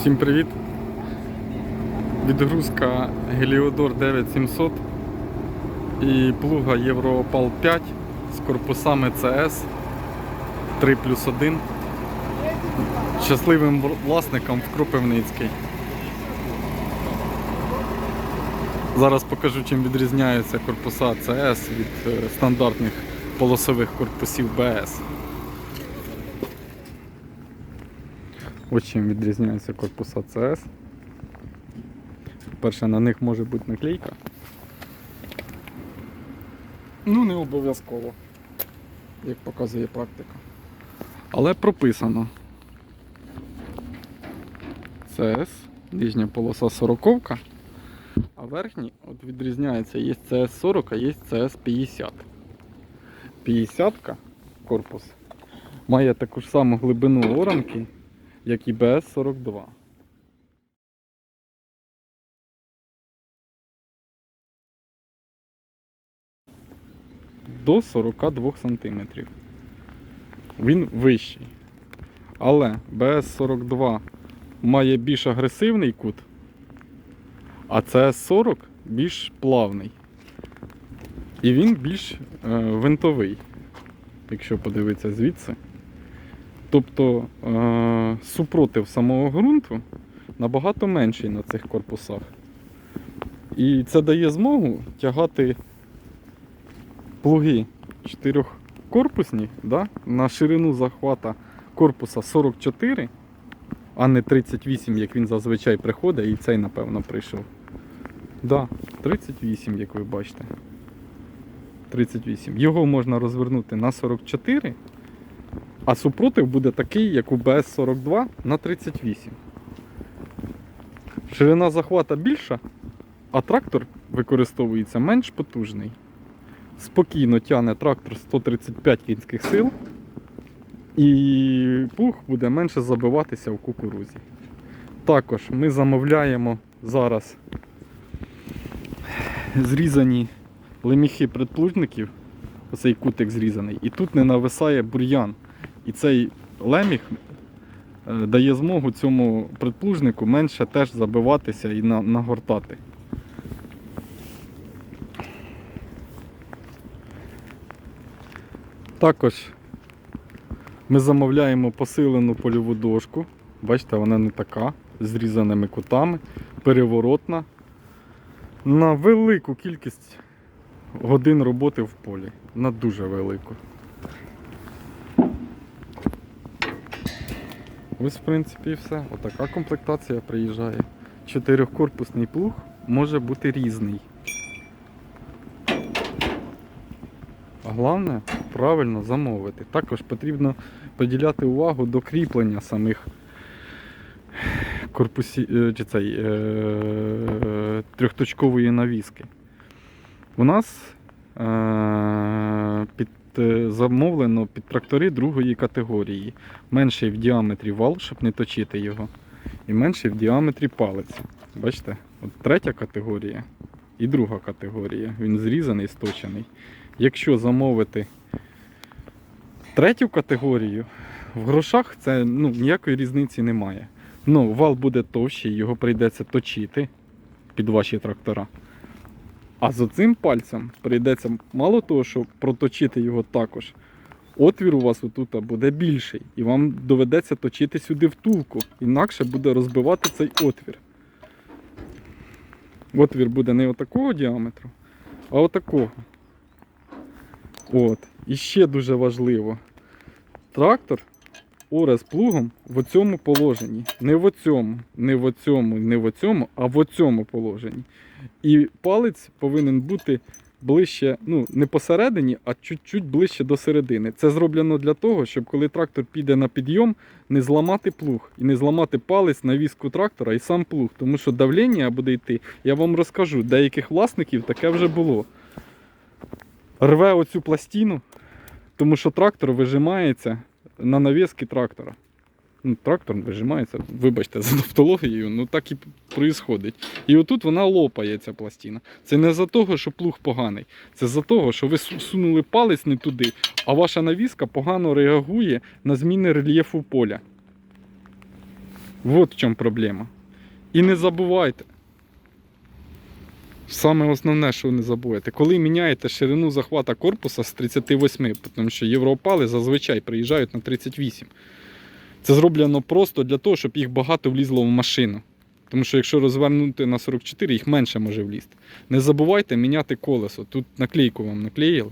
Всім привіт! Відгрузка Heliodor 9700 і плуга Європал 5 з корпусами CS 3 плюс 1. Щасливим власником в Кропивницький. Зараз покажу, чим відрізняються корпуса CS від е, стандартних полосових корпусів BS. Ось чим відрізняються корпуса CS. По-перше, на них може бути наклейка. Ну, не обов'язково, як показує практика. Але прописано. CS, нижня полоса 40, а верхній от відрізняється, є CS 40, а є CS 50. 50 корпус має таку ж саму глибину оранки, як і БС-42. До 42 см. Він вищий. Але БС-42 має більш агресивний кут, а ЦС-40 більш плавний. І він більш е, винтовий, якщо подивитися звідси. Тобто е, супротив самого ґрунту набагато менший на цих корпусах. І це дає змогу тягати плуги чотирьохкорпусні да, на ширину захвата корпуса 44, а не 38, як він зазвичай приходить, і цей, напевно, прийшов. Да, 38, як ви бачите. 38. Його можна розвернути на 44. А супротив буде такий, як у БС-42 на 38. Ширина захвата більша, а трактор використовується менш потужний. Спокійно тягне трактор 135 кінських сил, і пух буде менше забиватися в кукурузі. Також ми замовляємо зараз зрізані леміхи предплужників, оцей кутик зрізаний, і тут не нависає бур'ян. І цей леміх е, дає змогу цьому предплужнику менше теж забиватися і нагортати. Також ми замовляємо посилену польову дошку. Бачите, вона не така, з зрізаними кутами, переворотна. На велику кількість годин роботи в полі. На дуже велику. Ось, в принципі, все. Отака комплектація приїжджає. Чотирьохкорпусний плуг може бути різний. А головне правильно замовити. Також потрібно приділяти увагу до кріплення самих корпусі, е, чи цей, е, трьохточкової навіски. У нас е, під, замовлено під трактори другої категорії. Менший в діаметрі вал, щоб не точити його, і менший в діаметрі палець. Бачите? От третя категорія і друга категорія. Він зрізаний, сточений. Якщо замовити третю категорію, в грошах це ну, ніякої різниці немає. Ну, вал буде товщий, його прийдеться точити під ваші трактора. А з оцим пальцем прийдеться мало того, що проточити його також. Отвір у вас отут буде більший, і вам доведеться точити сюди втулку, інакше буде розбивати цей отвір. Отвір буде не отакого діаметру, а отакого. От. І ще дуже важливо. Трактор оре з плугом в оцьому положенні. Не в оцьому, не в оцьому, не в оцьому, а в оцьому положенні. І палець повинен бути ближче, ну, не посередині, а чуть-чуть ближче до середини. Це зроблено для того, щоб коли трактор піде на підйом, не зламати плуг і не зламати палець на візку трактора і сам плуг. Тому що давлення буде йти, я вам розкажу, деяких власників таке вже було. Рве оцю пластину, тому що трактор вижимається на навіски трактора. Ну, трактор вижимається, вибачте, за тавтологією, ну так і відбувається. І отут вона лопає, ця пластина. Це не за того, що плуг поганий. Це за того, що ви сунули палець не туди, а ваша навіска погано реагує на зміни рельєфу поля. Вот в чому проблема. І не забувайте. Саме основне, що не забуваєте, коли міняєте ширину захвата корпуса з 38, тому що євроопали зазвичай приїжджають на 38. Це зроблено просто для того, щоб їх багато влізло в машину. Тому що якщо розвернути на 44, їх менше може влізти. Не забувайте міняти колесо. Тут наклейку вам наклеїли.